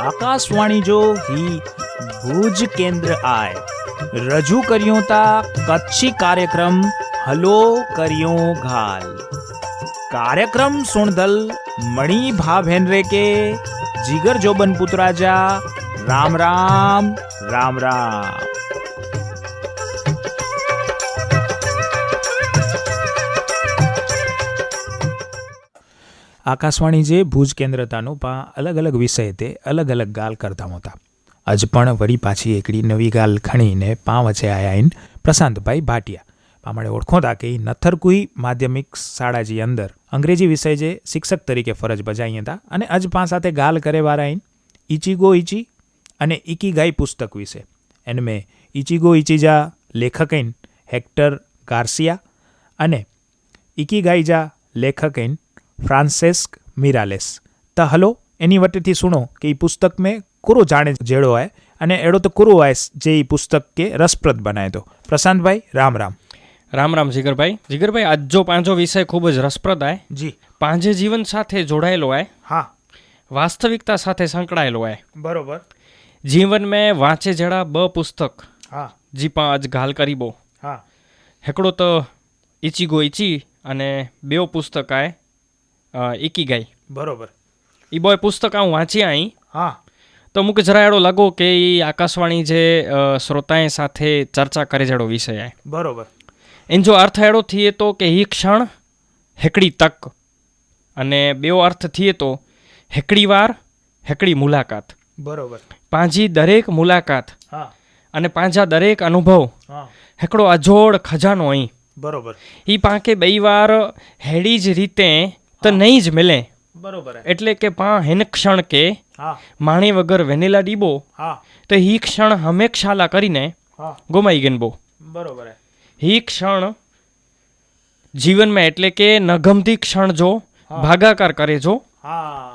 આકાશવાણી જો હી ભુજ કેન્દ્ર આય. રજૂ કર્યો તા કચ્છી કાર્યક્રમ, હલો કર્યો ઘાલ. કાર્યક્રમ સુણધલ મણી ભાભેનરે કે જીગર જોબન પુત્રાજા રામ રામ રામ રામ. આકાશવાણી જે ભુજ કેન્દ્રતાનું પા અલગ અલગ વિષય તે અલગ અલગ ગાલ કરતા હતા અજ પણ વળી પાછી એકડી નવી ગાલ ખણીને પા વચ્ચે આયાઈન પ્રશાંતભાઈ ભાટિયા. પામણે ઓળખો તા કે નથરકુઈ માધ્યમિક શાળાજી અંદર અંગ્રેજી વિષય જે શિક્ષક તરીકે ફરજ બજાવી હતા અને અજ પા સાથે ગાલ કરે વારાઈન ઇચીગો ઇચી અને ઇકીગાઈ પુસ્તક વિશે. એનમે ઇચીગો ઇચીજા લેખકઈન હેક્ટર ગાર્સિયા અને ઇકીગાઈજા લેખક ઇન ફ્રાન્સેસ્ક મિરાલેસ. તા હલો એની વટેથી સુણો કે એ પુસ્તક મેં કુરો જાણે જેડો આય અને એડો તો કુરો આય જે એ પુસ્તક કે રસપ્રદ બનાવ્યો તો. પ્રશાંતભાઈ રામ રામ. રામ રામ જીગરભાઈ. જીગરભાઈ આજનો પાંજો વિષય ખૂબ જ રસપ્રદ આય. જી. પાંજે જીવન સાથે જોડાયેલો આય. હા. વાસ્તવિકતા સાથે સંકળાયેલો આય. બરોબર. જીવન મેં વાંચે જડા બ પુસ્તક. હા. જી પાંચ ઘાલ કરીબો. હા. હેકડો તો ઇચીગો ઇચી અને બેઓ પુસ્તક આય. ઇકીગાઈ બરોબર. એ બોય પુસ્તક હું વાંચ્યા અહીં હા. તો મુકે જરા એડો લાગો કે એ આકાશવાણી જે શ્રોતાએ સાથે ચર્ચા કરે જેડો વિષય આય. બરોબર. એન જો અર્થ એડો થઈએ તો કે હી ક્ષણ હેકડી તક અને બેઓ અર્થ થઈએ તો હેકડી વાર હેકડી મુલાકાત. બરોબર. પાંજી દરેક મુલાકાત હા. અને પાંજા દરેક અનુભવ હેકડો અજોડ ખજાનો અહીં બરોબર. એ પાંકે બે વાર હેડી જ રીતે તો નહીં જ મિલે. બરોબર એટલે કે પા હેન ક્ષણ કે માણી વગર વેનીલા ડીબો તો હી ક્ષણ હમે ક્ષાલા કરીને ગુમાઈ ગેનબો બરોબર હી. ક્ષણ જીવનમાં એટલે કે નગમતી ક્ષણ જો ભાગાકાર કરે જો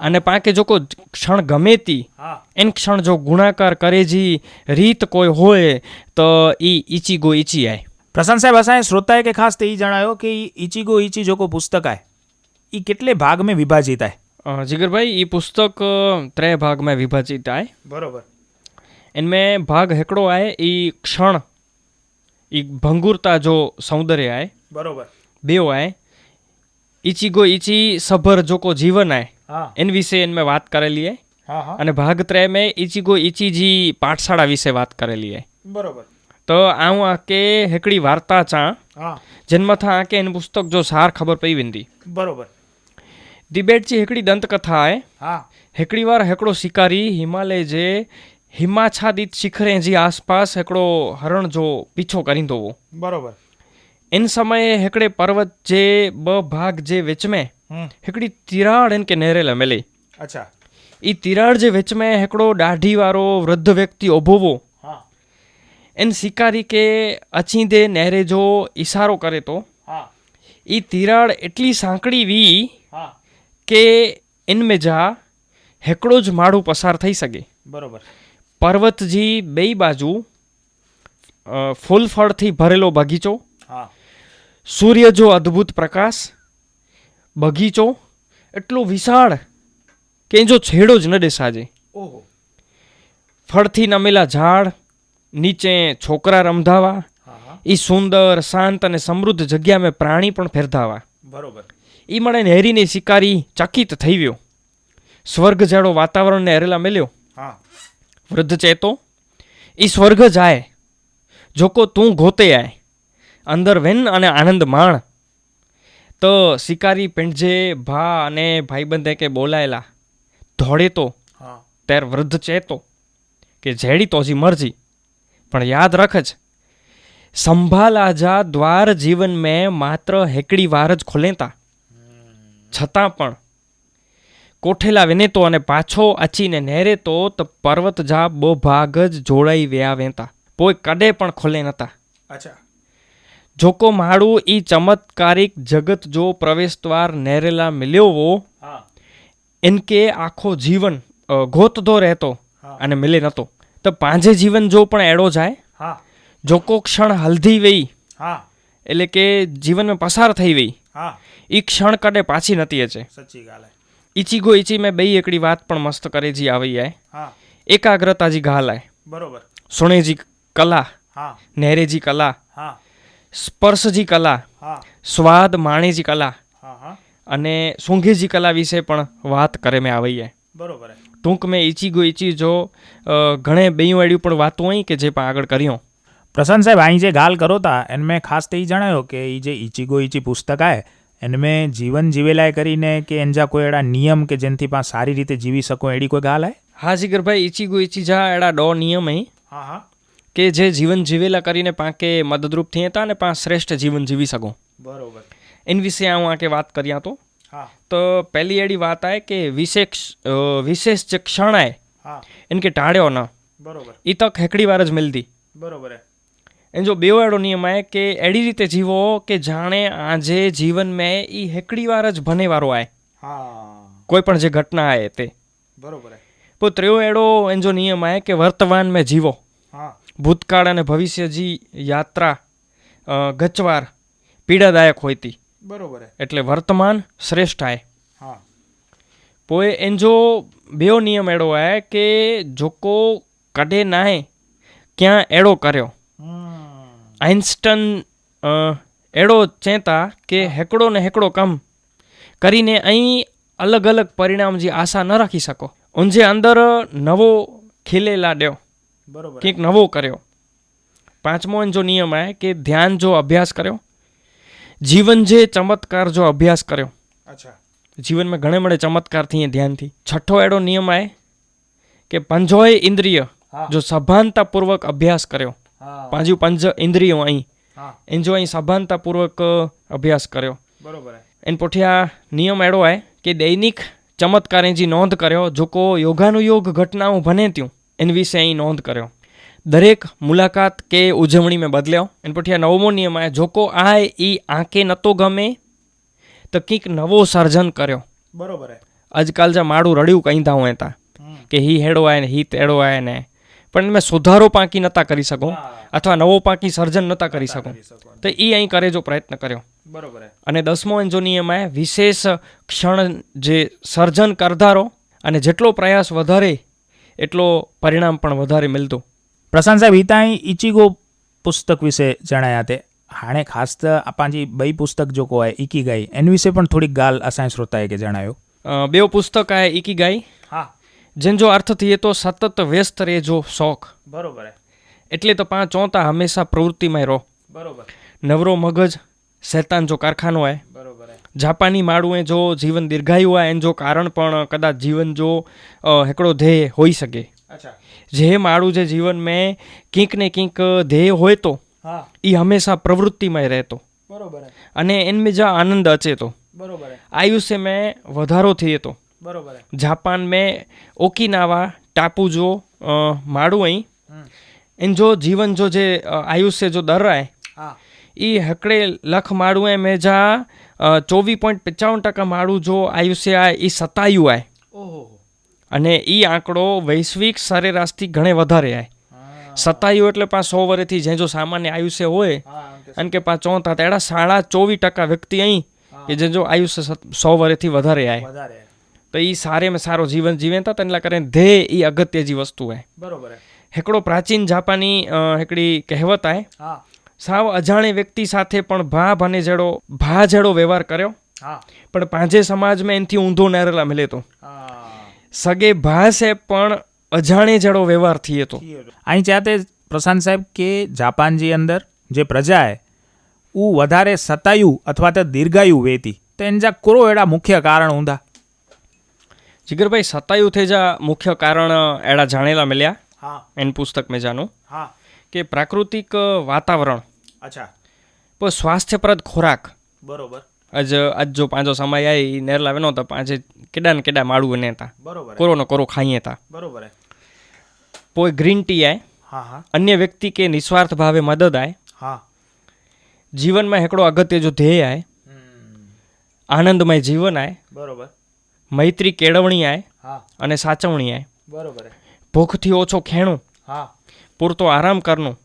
અને પાકે જો કોઈ ક્ષણ ગમે તી એન ક્ષણ જો ગુણાકાર કરે જી રીત કોઈ હોય તો ઈ ઈચી ગો ઈચી આય. પ્રશાંત સાહેબ અસાએ શ્રોતાએ કે ખાસ તે ઈ જણાયો કે ઈચી ગો ઈચી જો કો પુસ્તક આય? એ કેટલે ભાગ મેં વિભાજિત આય? જીગરભાઈ એ પુસ્તક ત્રય ભાગ મેં વિભાજિત આય. બરોબર. એનમેં ભાગ હેકડો આય એ ક્ષણ એ ભંગુરતા જો સૌંદર્ય આય બરોબર. બેઓ આય ઈચીગો ઈચી સભર જોકો જીવન આય એન વિશે એને મેં વાત કરેલી આય. અને ભાગ ત્રય મેં ઇચીગો ઇચીજી પાઠશાળા વિશે વાત કરેલી હે બરોબર. તો આવું આકે હેકડી વાર્તા ચા જન્મ થા આકે એનું પુસ્તક જો સાર ખબર પઈ વિંદી. બરોબર. ડિબેટજી હેકડી દંતકથા હે. હા હેકડી વાર હેકડો શિકારી હિમાલય જે હિમાચ્છાદિત શિખરે જે આસપાસ હેકડો હરણ જો પીછો કરીંદો હો બરોબર. એન સમયે હેકડે પર્વત જે બ ભાગ જે વેચમે હેકડી તિરાડ એન કે નહેરેલે મેલી અચ્છા. ઈ તિરાડ જે વેચમે હેકડો દાઢી વાળો વૃદ્ધ વ્યક્તિ ઉભોવો એન શિકારી કે અચીંદે નહેરે જો ઈશારો કરે તો. ઈ તિરાડ એટલી સાંકડી વી કે ઇનમેજા હેકડો જ માળું પસાર થઈ શકે બરોબર. પર્વતજી બે બાજુ ફૂલ ફળથી ભરેલો બગીચો હા. સૂર્ય જો અદ્ભુત પ્રકાશ બગીચો એટલો વિશાળ કે જો છેડો જ ન દેસાજે ઓહો. ફળથી નમેલા ઝાડ નીચે છોકરા રમધાવા એ સુંદર શાંત અને સમૃદ્ધ જગ્યા મેં પ્રાણી પણ ફેરધાવા. બરોબર. એ મળે હેરીને શિકારી ચકિત થઈ ગયો સ્વર્ગ જેડો વાતાવરણને હરેલા મેલ્યો. હા. વૃદ્ધ ચેતો એ સ્વર્ગ જાય. જોકો તું ગોતે આય. અંદર વેન અને આનંદ માણ. તો શિકારી પેંડજે ભા અને ભાઈબંધે કે બોલાયેલા. ધોળે તો હા. ત્યારે વૃદ્ધ ચેતો કે જેડી તો હજી મરજી. પણ યાદ રખજ સંભાલ આજા દ્વાર જીવન મેં માત્ર હેકડી વાર જ ખોલેતા. છતાં પણ કોઠેલા વિનેતો અને પાછો અચીને નેરે તો પર્વત જા બો ભાગ જ જોડાઈ વ્યા વેતા. પોઈ કડે પણ ખોલે નતા. અચ્છા. જોકો માળું ઈ ચમત્કારિક જગત જો પ્રવેશ દ્વાર નેરેલા મિલ્યો વો ઇનકે આખો જીવન ગોતતો રહેતો. અને મિલે નતો. તો પાંજે જીવન જો પણ એડો જાય હા. જોકો ક્ષણ હલ્ધી વઈ હા. એટલે કે જીવનમાં પસાર થઈ વઈ હા. એ ક્ષણ કડે પાછી નથી અચે સચ્ચી ગાલે હે ઈચીગો ઈચી મેં બે એકડી વાત પણ મસ્ત કરે જી આવી આય. હા. એકાગ્રતાજી ગાલ આય બરોબર. સુણેજી કલા હા. નહેરેજી કલા હા. સ્પર્શજી કલા હા. સ્વાદ માણેજી કલા હા હા. અને સૂંઘેજી કલા વિશે પણ વાત કરે મેં આવી આય. બરોબર ટૂંક મેં ઈચી ગો ઈચી જો ઘણે બેયું વાળ્યું પણ વાતો હોય કે જે પણ આગળ કર્યો. પ્રશાંત સાહેબ અહીં જે ગાલ કરો તા એને મેં ખાસ તે જણાવ્યો જણાયો કે એ જે ઈચીગો ઈચી પુસ્તક આય એને મેં જીવન જીવેલાય કરીને કે એનજા કોઈ એડા નિયમ કે જેનથી પણ સારી રીતે જીવી શકો એડી કોઈ ગાલ આય? હા જીગરભાઈ ઈચીગો ઈચી જા એડા ડો નિયમ અહીં હા હા. કે જે જીવન જીવેલા કરીને પાંકે મદદરૂપ થઈ હતા અને પાંચ શ્રેષ્ઠ જીવન જીવી શકો. બરોબર. એન વિશે હું આકે વાત કર્યા તો. હા. તો પહેલી એડી વાત આય કે વિશેષ વિશેષ જે ક્ષણ આય હા. એન કે ટાળ્યો ન. બરોબર. એ તક હેકડી વાર જ મિલતી. બરોબર એન જો બેવાડો નિયમ આય કે એડી રીતે જીવો કે જાણે આજે જીવન મેં એ હેકડી વાર જ ભને વારો આય. હા. કોઈ પણ જે ઘટના આય તે. બરોબર પો ત્રેવો એડો એન જો નિયમ આય કે વર્તમાન મેં જીવો. હા. ભૂતકાળ અને ભવિષ્યજી યાત્રા અ, ગચવાર પીડાદાયક હોયતી. બરોબર એટલે વર્તમાન શ્રેષ્ઠ આય. હા. પોએ એન જો બેઓ નિયમ એડો આય કે જોકો કડે નાય ક્યાં એડો કર્યો. આઇન્સ્ટન એડો ચેતા કે હેકડો ને હેકડો કમ કરીને અહીં અલગ અલગ પરિણામ જે આશા ન રાખી શકો. ઊંઝે અંદર નવો ખીલેલા ડ્યો. બરોબર. કંઈક નવો કર્યો. પાંચમો જો નિયમ આય કે ધ્યાન જો અભ્યાસ કર્યો જીવન જે ચમત્કાર જો અભ્યાસ કર્યો. અચ્છા. જીવનમાં ઘણે મળે ચમત્કારથી ધ્યાનથી. છઠ્ઠો એડો નિયમ આય કે પંજોય ઇન્દ્રિય. જો સભાનતાપૂર્વક અભ્યાસ કર્યો. હા. પાંચું પંચ ઇન્દ્રિયો અહીં. એન જો અહીં સભાનતાપૂર્વક અભ્યાસ કર્યો. બરોબર એન પોઠિયા નિયમ એડો આય કે દૈનિક ચમત્કાર જે નોંધ કર્યો જોકો યોગાનુયોગ ઘટનાઓ ભને ત્યું એન વિશે અહીં નોંધ કર્યો. દરેક મુલાકાત કે ઉજવણી મેં બદલ્યો. એન પોઠિયા નવમો નિયમ આય જોકો આ એ આંકે નતો ગમે તો કંઈક નવો સર્જન કર્યો. બરોબર આજકાલ જે માડું રડ્યું કહીતા હું હતા. કે હી હેડો આય ને હી તેડો આય ને. પણ મેં સુધારો પાંકી નતા કરી શકો. અથવા નવો પાંકી સર્જન નતા કરી શકો. તો એ અહીં કરે જો પ્રયત્ન કર્યો. બરોબર અને દસમો એન જો નિયમ આય વિશેષ ક્ષણ જે સર્જન કરધારો અને જેટલો પ્રયાસ વધારે એટલો પરિણામ પણ વધારે મળતું. પ્રશાંત સાહેબ હિતાઈ ઇચિગો પુસ્તક વિશે જણાયા તે. હાણે ખાસ તો પાંજી બઈ પુસ્તક જો કોઈ ઇકી ગઈ એની વિશે પણ થોડીક ગાલ અસાય શ્રોતાએ કે જણાયો. બે પુસ્તક આ ઇકી ગાઈ જેન જો અર્થ થઈએ તો સતત વ્યસ્ત રહેજો શોખ. બરોબર એટલે તો પાંચ ચોંતા હંમેશા પ્રવૃત્તિમાં રહો. બરોબર. નવરો મગજ શેતાન જો કારખાનો હોય બરોબર જાપાની માળુએ જો જીવન દીર્ઘાયુ હોય એન જો કારણ પણ કદાચ જીવન જો અ, હિકड़ो ધ્યેય હોઈ શકે. જે માળું જે જીવન મેં કંઈક ને કંઈક ધ્યેય હોય તો એ હંમેશા પ્રવૃત્તિમાં રહેતો. બરોબર અને એનમે જા આનંદ અચેતો. બરોબર આયુષ્ય મેં વધારો થઈએ તો બરોબર હે જાપાન મેં ઓકિનાવા ટાપુ જો અ, માળું અહીં હમ. એન જો જીવન જો જે અ, આયુષ્ય જો દર રહે હા. એ હકડે લખ માળું એ મેં જા ચોવીસ પોઈન્ટ પચાવન ટકા માળું જો આયુષ્ય આ એ સતાયું આય. ઓહો. અને એ આંકડો વૈશ્વિક સરેરાશથી ઘણે વધારે આય. સતાયું એટલે પાંચ સો વર્ષથી જે જો સામાન્ય આયુષ્ય હોય અને કે પાંચ ચોથા તેડા સાડા ચોવીસ ટકા વ્યક્તિ અહીં કે જે જો આયુષ્ય સો વર્ષથી વધારે આય. વધારે તો એ સારે મેં સારો જીવન જીવેતા તેના કરીને ધ્યેય એ અગત્યજી વસ્તુ હે. બરોબર હિકડો પ્રાચીન જાપાની હિકડી કહેવત આય હા. સાવ અજાણે વ્યક્તિ સાથે પણ ભા ભને જેડો ભા જેડો વ્યવહાર કર્યો. હા. પણ પાંજે સમાજમાં એનથી ઊંધો નારેલા મિલે તો. સગે ભા સે પણ અજાણે જેડો વ્યવહાર થઈએ તો. અહીં ચાતે પ્રશાંત સાહેબ કે જાપાનજી અંદર જે પ્રજા હે ઉ વધારે સતાયું અથવા તો દીર્ઘાયુ વેતી. તો એને જા કોરો એડા મુખ્ય કારણ ઊંધા. જીગરભાઈ સતાયુ થઈ જા મુખ્ય કારણ એડા જાણેલા મળ્યા હા. એન પુસ્તક મેં જાનું હા. કે પ્રાકૃતિક વાતાવરણ. અચ્છા. પર સ્વાસ્થ્યપ્રદ ખોરાક. બરોબર. આજ આજ જો પાંચો સમય આવી નેરલા નો તો પાંચે કેડા ને કેડા માળું ને તા બરોબર. કોરો નો કોરો ખાઈએ તા બરોબર. પોઈ ગ્રીન ટી આય. હા હા. અન્ય વ્યક્તિ કે નિસ્વાર્થ ભાવે મદદ આય. હા. જીવનમાં હેકડો અગત્ય જો ધ્યેય આય. આનંદમય જીવન આય. બરોબર. મૈત્રી કેળવણી આય અને સાચવણી આય. બરોબર ભૂખથી ઓછો ખેણું હા. પૂરતો આરામ કરનું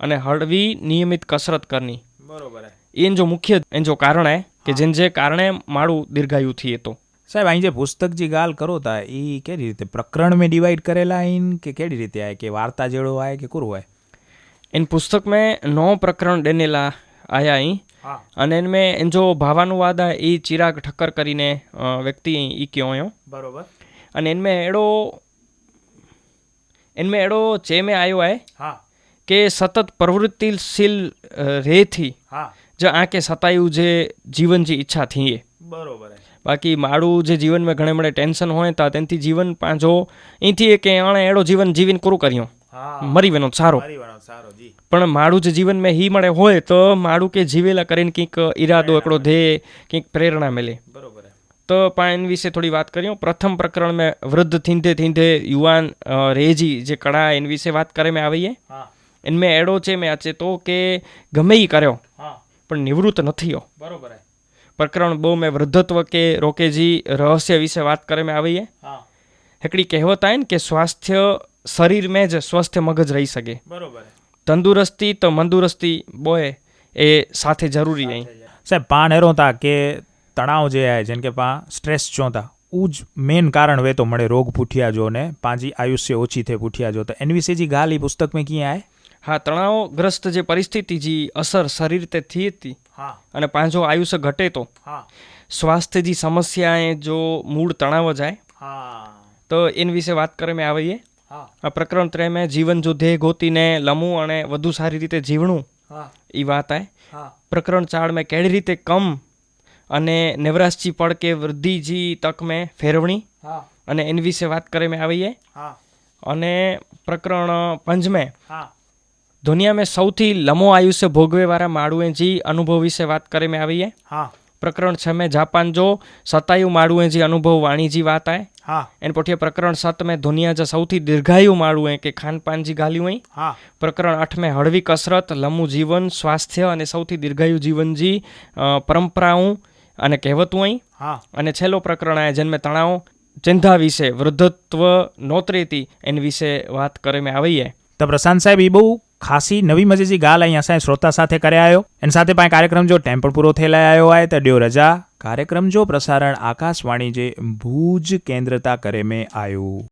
અને હળવી નિયમિત કસરત કરની. બરોબર એન જો મુખ્ય એન જો કારણ હે કે જેન જે કારણે મારું દીર્ઘાયુ થઈએ તો. સાહેબ અહીં જે પુસ્તક જે ગાલ કરો તા એ કેવી રીતે? પ્રકરણ મેં ડિવાઈડ કરેલા આઈન કે કેવી રીતે આય? કે વાર્તા જેડો આય કે કુરું આય? એન પુસ્તક મેં નौ પ્રકરણ ડેનેલા આયા અહીં અને મેં જો ભાવાનું વાદા એ ચિરાગ ઠક્કર કરીને વ્યક્તિ એ કયો આવ્યો બરોબર. અને એનમે એડો એનમે એડો જે મેં આવ્યો હા. કે સતત પ્રવૃત્તિશીલ રેથી હા. જે આંકે સતાયું જે જીવન જે ઈચ્છા થઈએ બરોબર બાકી મારું જે જીવનમાં ઘણે મળે ટેન્શન હોય તા તેથી જીવન પાંજો અહીંથી કે એણે એડો જીવન જીવીને પૂરું કર્યું. મરી વેનો સારો. સારો પણ મારું જ જીવન મેં હી મળે હોય તો મારું કે જીવેલા કરીને કંઈક ઈરાદો એકડો ધ્યેય કંઈક પ્રેરણા મળે. બરોબર તો પાયન વિશે થોડી વાત કરીએ પ્રથમ પ્રકરણ મેં વૃદ્ધ થીંધે થીંધે યુવાન રેજી જે કળા એની વિશે વાત કરે મેં આવીએ એને મેં એડો છે મેં આચે તો કે ગમે એ કર્યો. પણ નિવૃત્ત નથી બરોબર પ્રકરણ બહુ મેં વૃદ્ધત્વ કે રોકેજી રહસ્ય વિશે વાત કરે મેં આવીએ એકડી કહેવત આવે ને કે સ્વાસ્થ્ય શરીર મેં જ સ્વસ્થ મગજ રહી શકે. બરોબર. તંદુરસ્તી તો મંદુરસ્તી બોય એ સાથે જરૂરી અહીં. સાહેબ પાણ એરો કે તણાવ જે આય જેમ કે પા સ્ટ્રેસ જો હતા ઉજ મેન કારણ વે તો મળે રોગ પૂઠિયા જો ને પાંજી આયુષ્ય ઓછી થે પૂઠિયા જો તો એન વિશે જી ગાલી પુસ્તક મેં ક્યાં આય? હા તણાવગ્રસ્ત જે પરિસ્થિતિ જી અસર શરીર તે થી હતી અને પાંજો આયુષ્ય ઘટે તો સ્વાસ્થ્ય જી સમસ્યાએ જો મૂળ તણાવ જાય તો એન વિશે વાત કરે મેં આવીએ પ્રકરણ ત્રયમાં જીવન જુદ્ધે ગોતીને લમું અને વધુ સારી રીતે જીવણું. એ વાત આય. પ્રકરણ ચાળ મેં કેડી રીતે કમ અને નેવરાશજી પડ કે વૃદ્ધિજી તક મેં ફેરવણી અને એની વિશે વાત કરે મેં આવીએ. અને પ્રકરણ પંજમે દુનિયા મેં સૌથી લમો આયુષ્ય ભોગવેવાળા માળુએજી અનુભવ વિશે વાત કરે મેં આવીએ. પ્રકરણ છ મેં જાપાન જો સતાયુ માળુએજી અનુભવ વાણીજી વાત આય. એન પોઠીએ પ્રકરણ સત મેં દુનિયા જ સૌથી દીર્ઘાયુ માળું એ કે ખાનપાન જી ગાલ્યું અહીં. પ્રકરણ આઠ મેં હળવી કસરત લંબુ જીવન સ્વાસ્થ્ય અને સૌથી દીર્ઘાયુ જીવન જી પરંપરાઓ અને કહેવતું અહીં. અને છેલ્લો પ્રકરણ આ જન્મે તણાવ ચિંતા વિશે વૃદ્ધત્વ નોતરીતી એની વિશે વાત કરે મેં આવીએ તો પ્રશાંત સાહેબ એ બહુ ખાસી નવી મજેજી ગાલ અહીંયા સાહેબ શ્રોતા સાથે કર્યા આવ્યો એની સાથે પાસે કાર્યક્રમ જો ટેમ્પર પૂરો થયેલા આવ્યો હોય તો ડ્યો રજા કાર્યક્રમ જો પ્રસારણ આકાશવાણી જે ભુજ કેન્દ્રતા કરે મેં આયુ.